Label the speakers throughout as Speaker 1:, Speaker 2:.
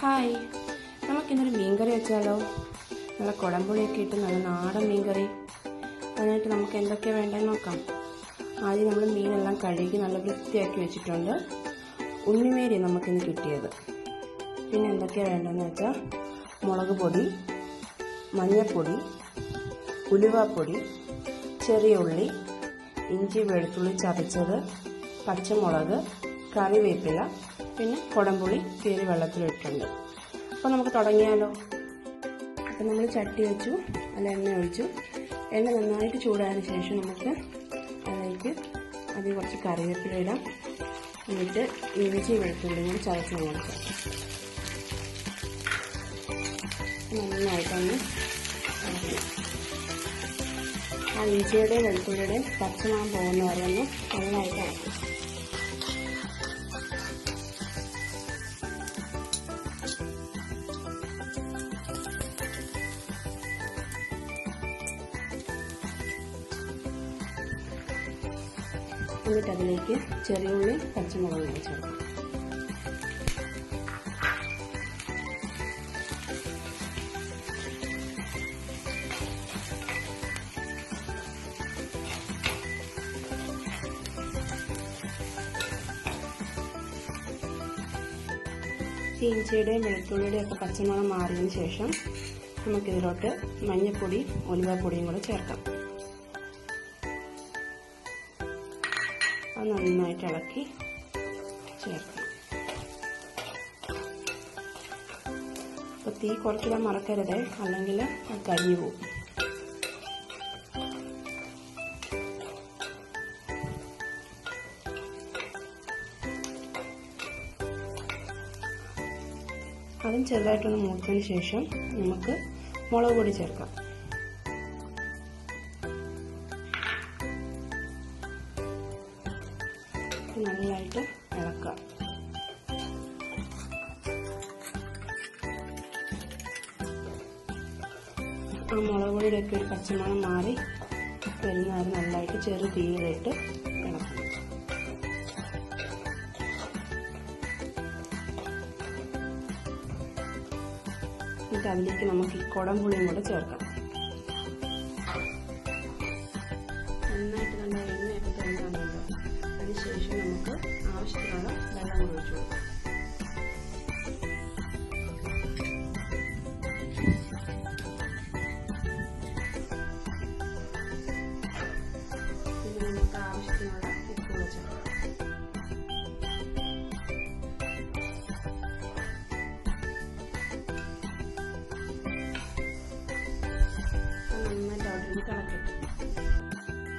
Speaker 1: Hi. നമുക്കിന്നൊരു മീൻകറി വെച്ചാലോ? നല്ല കുടംപുളിയൊക്കെ ഇട്ട് നല്ല നാടൻ മീൻകറി. അതിനായിട്ട് നമുക്ക് എന്തൊക്കെ വേണ്ടതെന്ന് നോക്കാം. ആദ്യം നമ്മൾ മീനെല്ലാം കഴുകി നല്ല വൃത്തിയാക്കി വെച്ചിട്ടുണ്ട്. ഉണ്ണിമേരി നമുക്കിന്ന് കിട്ടിയത്. പിന്നെ എന്തൊക്കെയാണ് വേണ്ടതെന്ന് വെച്ചാൽ മുളക് പൊടി മഞ്ഞൾപ്പൊടി ഉലുവാപ്പൊടി ചെറിയ ഉള്ളി ഇഞ്ചി വെളുത്തുള്ളി ചതച്ചത് പച്ചമുളക് കറിവേപ്പില പിന്നെ കുടംപുളി കീറി വെള്ളത്തിലിട്ടുണ്ട് അപ്പോൾ നമുക്ക് തുടങ്ങിയാലോ? അപ്പം നമ്മൾ ചട്ടി വെച്ചു അല്ല എണ്ണ ഒഴിച്ചു. എണ്ണ നന്നായിട്ട് ചൂടായതിനു ശേഷം നമുക്ക് അതിലേക്ക് അതിൽ കുറച്ച് കറിവേപ്പില ഇടാം. എന്നിട്ട് ഇഞ്ചി വെളുത്തുള്ളി കൂടി ചതച്ച് കൊടുക്കാം നന്നായിട്ടൊന്ന്. ആ ഇഞ്ചിയുടെയും വെളുത്തുള്ളിയുടെയും പച്ചമാൻ പോകുന്ന വരെ ഒന്ന് നന്നായിട്ട് എന്നിട്ട് അതിലേക്ക് ചെറിയ ഉള്ളി പച്ചമുളക് ചേർക്കാം. ഇഞ്ചിയുടെയും വെളുത്തുള്ളിയുടെയും ഒക്കെ പച്ചമണം മാറിയതിന് ശേഷം നമുക്കിതിലോട്ട് മഞ്ഞൾപ്പൊടി ഉലുവപ്പൊടിയും കൂടെ ചേർക്കാം. നന്നായിട്ട് ഇളക്കി ചേർക്കുക അപ്പോൾ തീ കുറച്ചിടാൻ മറക്കരുത് അല്ലെങ്കിൽ അത് കരിഞ്ഞു പോകും. അതും ചെറുതായിട്ടൊന്ന് മൂത്തതിന് ശേഷം നമുക്ക് മുളക് പൊടി ചേർക്കാം. നല്ലതായിട്ട് ഇളക്കുക ആ മുളക് പൊടിയുടെ ഒക്കെ ഒരു പച്ചമണം മാറി വരുന്നവർ നല്ലതായിട്ട് ചെറു തീയിലിട്ട് ഇളക്കണം എന്നിട്ട് അതിലേക്ക് നമുക്ക് ഈ കുടംപുളിയും കൂടെ ചേർക്കാം.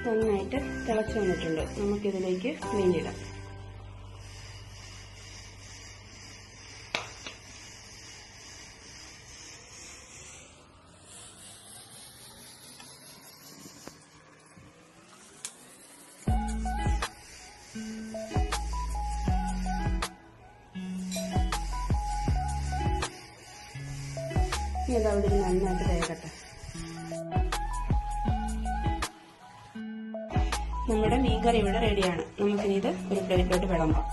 Speaker 1: നന്നായിട്ട് തിളച്ച് വന്നിട്ടുണ്ട്. നമുക്കിതിലേക്ക് മീനിടാം ഇനി അത് നന്നായിട്ട് വേകട്ടെ നമ്മുടെ മീൻ കറി ഇവിടെ റെഡിയാണ്. നമുക്കിനി ഇത് ഒരു പ്ലേറ്റിലോട്ട് വിളമ്പാം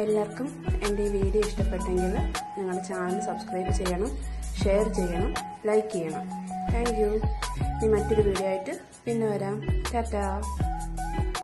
Speaker 1: എല്ലാവർക്കും എന്റെ ഈ വീഡിയോ ഇഷ്ടപ്പെട്ടെങ്കിൽ ഞങ്ങളുടെ ചാനൽ സബ്സ്ക്രൈബ് ചെയ്യണം ഷെയർ ചെയ്യണം ലൈക്ക് ചെയ്യണം. താങ്ക് യു ഇനി മറ്റൊരു വീഡിയോ ആയിട്ട് പിന്നെ വരാം. ടാറ്റാ